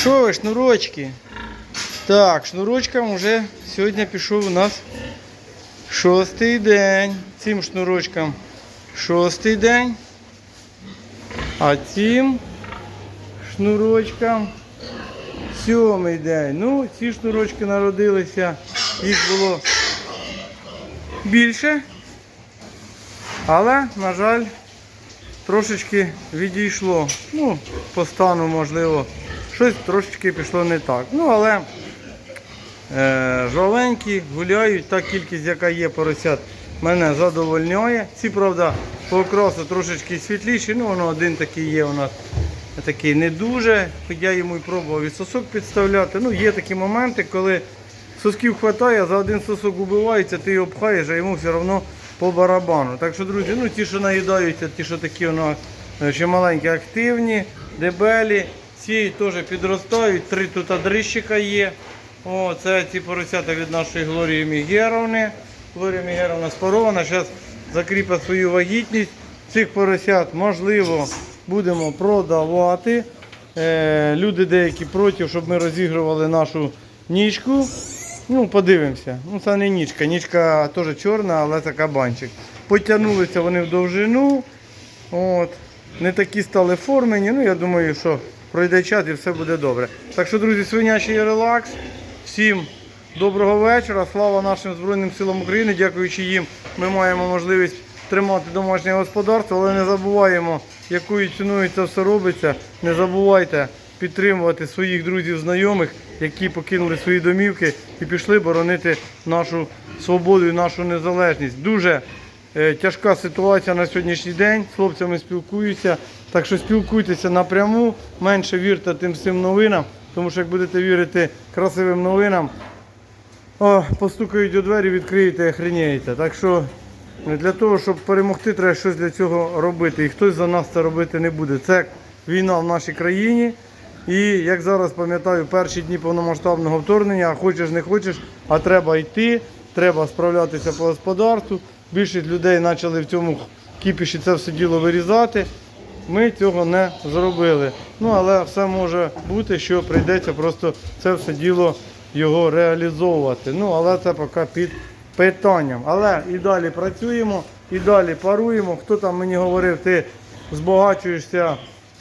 Що ви, шнурочки? Так, шнурочкам вже сьогодні пішов у нас шостий день. Цим шнурочкам шостий день. А цим шнурочкам сьомий день. Ну, ці шнурочки народилися, їх було більше. Але, на жаль, трошечки відійшло. Ну, по стану, можливо, щось трошечки пішло не так. Ну, але е, жовенькі гуляють, та кількість, яка є поросят, мене задовольняє. Ці, правда, по окрасу трошечки світліші, ну воно один такий є у нас. Такий не дуже, хоч я йому і пробував і сосок підставляти. Ну, є такі моменти, коли сосків вистачає, за один сосок убивається, ти його пхаєш, а йому все одно по барабану. Так що, друзі, ну ті, що наїдаються, ті, що такі нас е, ще маленькі, активні, дебелі, ці теж підростають, три тут дрищика є. О, це ці поросята від нашої Глорії Мігеровни. Глорія Мігеровна спарована, зараз закріпить свою вагітність. Цих поросят, можливо, будемо продавати. Е, люди деякі проти, щоб ми розігрували нашу нічку. Ну, подивимося. Ну, це не нічка. Нічка теж чорна, але це кабанчик. Потягнулися вони в довжину. От. Не такі стали формені. Ну, я думаю, що пройде час і все буде добре. Так що, друзі, свинячий релакс. Всім доброго вечора. Слава нашим Збройним силам України. Дякуючи їм, ми маємо можливість тримати домашнє господарство, але не забуваємо, якою ціною це все робиться. Не забувайте підтримувати своїх друзів, знайомих, які покинули свої домівки і пішли боронити нашу свободу і нашу незалежність. Дуже тяжка ситуація на сьогоднішній день. З хлопцями спілкуюся. Так що спілкуйтеся напряму, менше вірте тим всім новинам, тому що як будете вірити красивим новинам, о, постукають у двері, відкриєте, охренієте. Так що е, для того, щоб перемогти, треба щось для цього робити. І хтось за нас це робити не буде. Це війна в нашій країні. І як зараз пам'ятаю, перші дні повномасштабного вторгнення, хочеш не хочеш, а треба йти, треба справлятися по господарству. Більшість людей почали в цьому кіпіші це все діло вирізати. Ми цього не зробили. Ну, але все може бути, що прийдеться просто це все діло його реалізовувати. Ну, але це поки під питанням. Але і далі працюємо, і далі паруємо. Хто там мені говорив, ти збагачуєшся,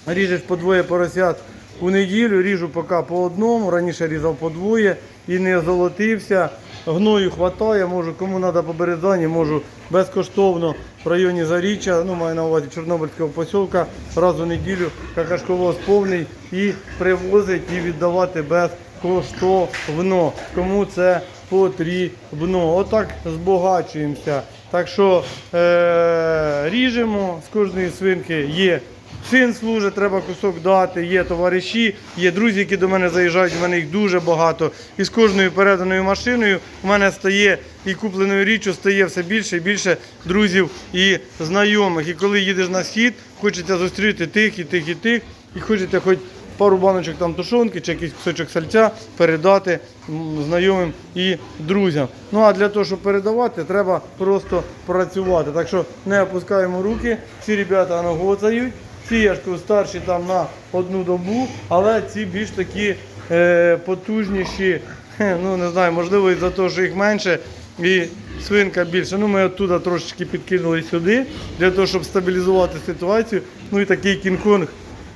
ріжеш по двоє поросят у неділю, ріжу поки по одному, раніше різав по двоє і не золотився. Гною хватає, можу, кому треба по Березані, можу безкоштовно в районі Заріччя, ну маю на увазі Чорнобильського посілка, раз у неділю какашковоз повний і привозить і віддавати безкоштовно. Кому це потрібно. Отак збагачуємося. Так що е- ріжемо з кожної свинки є. Син служить, треба кусок дати, є товариші, є друзі, які до мене заїжджають, в мене їх дуже багато. І з кожною переданою машиною в мене стає і купленою річчю стає все більше і більше друзів і знайомих. І коли їдеш на схід, хочеться зустріти тих і тих, і тих, і хочеться хоч пару баночок там тушонки чи якийсь кусочок сальця передати знайомим і друзям. Ну а для того, щоб передавати, треба просто працювати. Так що не опускаємо руки, ці ребята нагоцають. Ці я ж старші там на одну добу, але ці більш такі е, потужніші. Ну не знаю, можливо, із-за того, що їх менше і свинка більше. Ну ми оттуда трошечки підкинули сюди для того, щоб стабілізувати ситуацію. Ну і такий кінг-конг.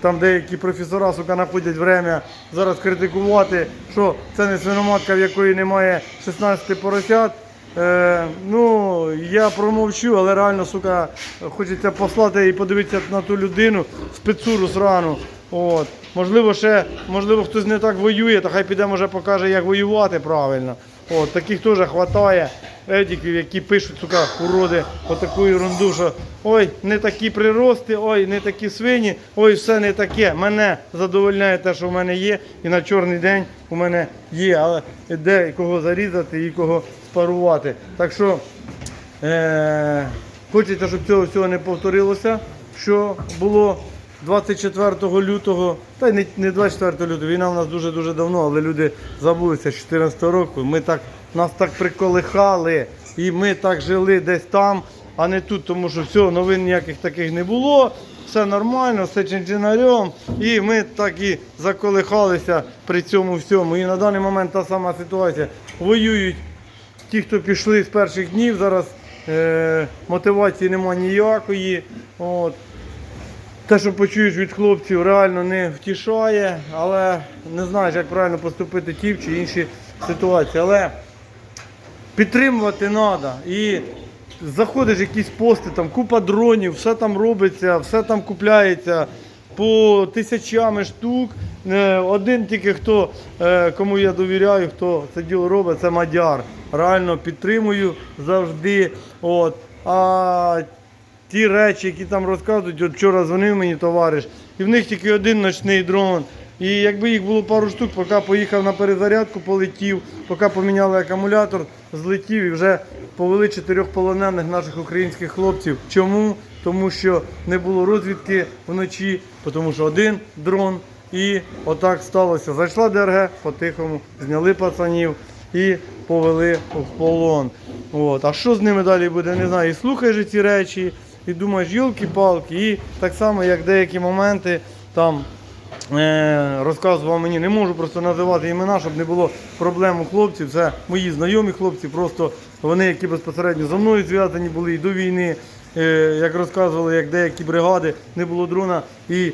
Там деякі професора сука знаходять время зараз критикувати, що це не свиноматка, в якої немає 16 поросят. Е, ну, я промовчу, але реально, сука, хочеться послати і подивитися на ту людину, спецуру срану. От. Можливо, ще, можливо, хтось не так воює, то хай піде, може, покаже, як воювати правильно. От, таких теж вистачає едіків, які пишуть, сука, уроди, отаку ерунду, що ой, не такі прирости, ой, не такі свині, ой, все не таке. Мене задовольняє те, що в мене є, і на чорний день у мене є, але де кого зарізати і кого спарувати. Так що е- хочеться, щоб цього всього не повторилося, що було 24 лютого, та й не, не 24 лютого, війна в нас дуже-дуже давно, але люди забулися з 14 року. Ми так, нас так приколихали, і ми так жили десь там, а не тут, тому що все, новин ніяких таких не було. все нормально, все чинчинарем. І ми так і заколихалися при цьому всьому. І на даний момент та сама ситуація. Воюють ті, хто пішли з перших днів, зараз е, мотивації немає ніякої. От. Те, що почуєш від хлопців, реально не втішає, але не знаєш, як правильно поступити ті чи інші ситуації. Але підтримувати треба. І заходиш в якісь пости, там купа дронів, все там робиться, все там купляється по тисячами штук. Е, Один тільки хто, е, кому я довіряю, хто це діло робить, це Мадяр. Реально підтримую завжди. От. А ті речі, які там розказують, от вчора дзвонив мені товариш, і в них тільки один ночний дрон. І якби їх було пару штук, поки поїхав на перезарядку, полетів, поки поміняли акумулятор, злетів і вже повели чотирьох полонених наших українських хлопців. Чому? Тому що не було розвідки вночі, тому що один дрон. І отак сталося. Зайшла ДРГ по-тихому, зняли пацанів і повели в полон. От. А що з ними далі буде, не знаю. І слухаєш ці речі, і думаєш, йолки-палки, і так само, як деякі моменти там е, розказував мені, не можу просто називати імена, щоб не було проблем у хлопців. Це мої знайомі хлопці, просто вони, які безпосередньо за мною зв'язані були і до війни. Е, як розказували, як деякі бригади не було дрона і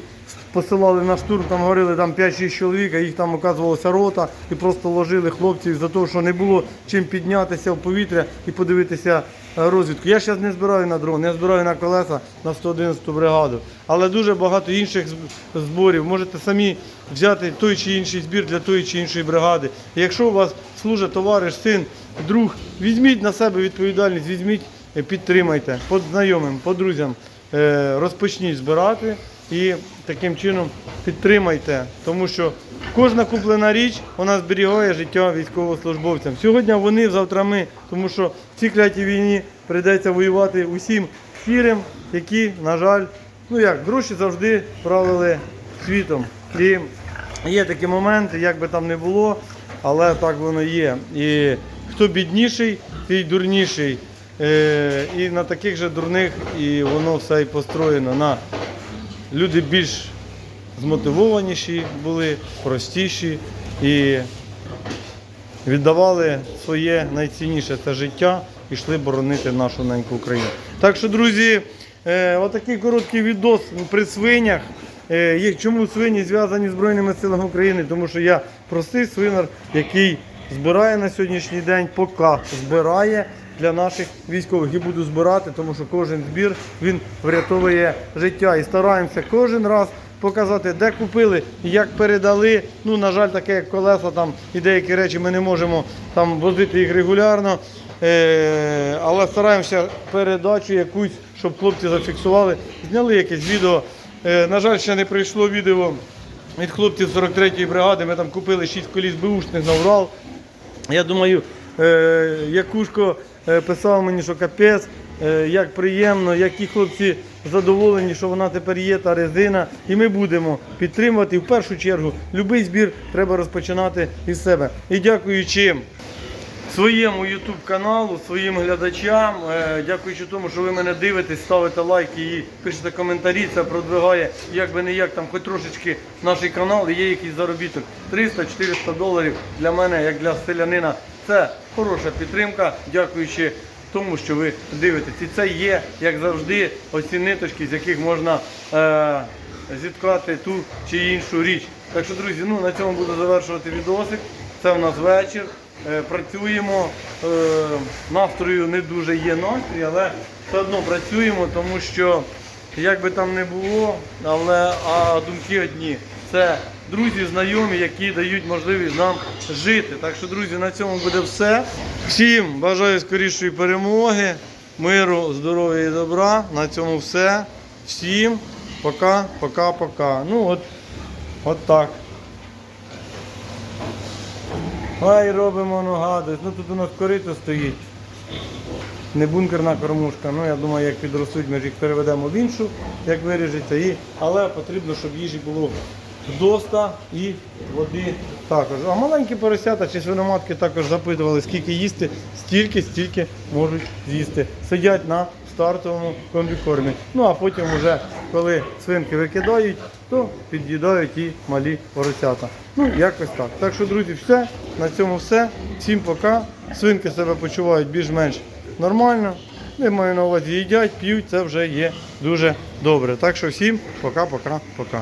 посилали на штурм, там говорили там 5-6 чоловік, а їх там оказувалася рота і просто ложили хлопців за те, що не було чим піднятися в повітря і подивитися е, розвідку. Я зараз не збираю на дрон, я збираю на колеса на 111 бригаду. Але дуже багато інших зборів. Можете самі взяти той чи інший збір для тої чи іншої бригади. Якщо у вас служить товариш, син, друг, візьміть на себе відповідальність, візьміть, підтримайте по знайомим, по друзям, е, розпочніть збирати і таким чином підтримайте, тому що кожна куплена річ вона зберігає життя військовослужбовцям. Сьогодні вони, завтра ми, тому що в цій клятій війні прийдеться воювати усім сірим, які, на жаль, ну як, гроші завжди правили світом. І є такі моменти, як би там не було, але так воно є. І хто бідніший, той дурніший. Е, І на таких же дурних і воно все і построєно на люди більш змотивованіші були, простіші і віддавали своє найцінніше це життя і йшли боронити нашу неньку Україну. Так що, друзі, е, отакий короткий відос при свинях. Е, Чому свині зв'язані з Збройними силами України? Тому що я простий свинар, який збирає на сьогоднішній день, поки збирає для наших військових і буду збирати, тому що кожен збір він врятовує життя. І стараємося кожен раз показати, де купили, як передали. Ну, на жаль, таке як колеса там і деякі речі ми не можемо там возити їх регулярно. Е, але стараємося передачу якусь, щоб хлопці зафіксували, зняли якесь відео. Е, на жаль, ще не прийшло відео від хлопців 43-ї бригади. Ми там купили 6 коліс бушних на Урал. Я думаю, Якушко е, писав мені, що капець, е, як приємно, які хлопці задоволені, що вона тепер є, та резина. І ми будемо підтримувати. В першу чергу, будь-який збір треба розпочинати із себе. І дякуючи своєму YouTube каналу, своїм глядачам. Е, Дякуючи тому, що ви мене дивитесь, ставите лайки і пишете коментарі. Це продвигає як би не як там, хоч трошечки наш канал є якийсь заробіток. 300-400 доларів для мене, як для селянина. Це хороша підтримка, дякуючи тому, що ви дивитесь. І це є, як завжди, оці ниточки, з яких можна е, зіткати ту чи іншу річ. Так що, друзі, ну на цьому буду завершувати відосик. Це в нас вечір. Е, працюємо. Е, настрою не дуже є настрій, але все одно працюємо, тому що як би там не було, але а думки одні. Це друзі, знайомі, які дають можливість нам жити. Так що, друзі, на цьому буде все. Всім бажаю скорішої перемоги, миру, здоров'я і добра. На цьому все. Всім пока, пока, пока. Ну от, от так. Ай, робимо ну гадость. Ну тут у нас корито стоїть. Не бункерна кормушка. Ну я думаю, як підростуть, ми ж їх переведемо в іншу, як виріжеться. І... Але потрібно, щоб їжі було вдоста і води також. А маленькі поросята чи свиноматки також запитували, скільки їсти, стільки, стільки можуть з'їсти. Сидять на стартовому комбікормі. Ну а потім, вже, коли свинки викидають, то під'їдають і малі поросята. Ну, якось так. Так що, друзі, все. На цьому все. Всім пока. Свинки себе почувають більш-менш нормально. Я маю на увазі їдять, п'ють, це вже є дуже добре. Так що всім пока-пока-пока.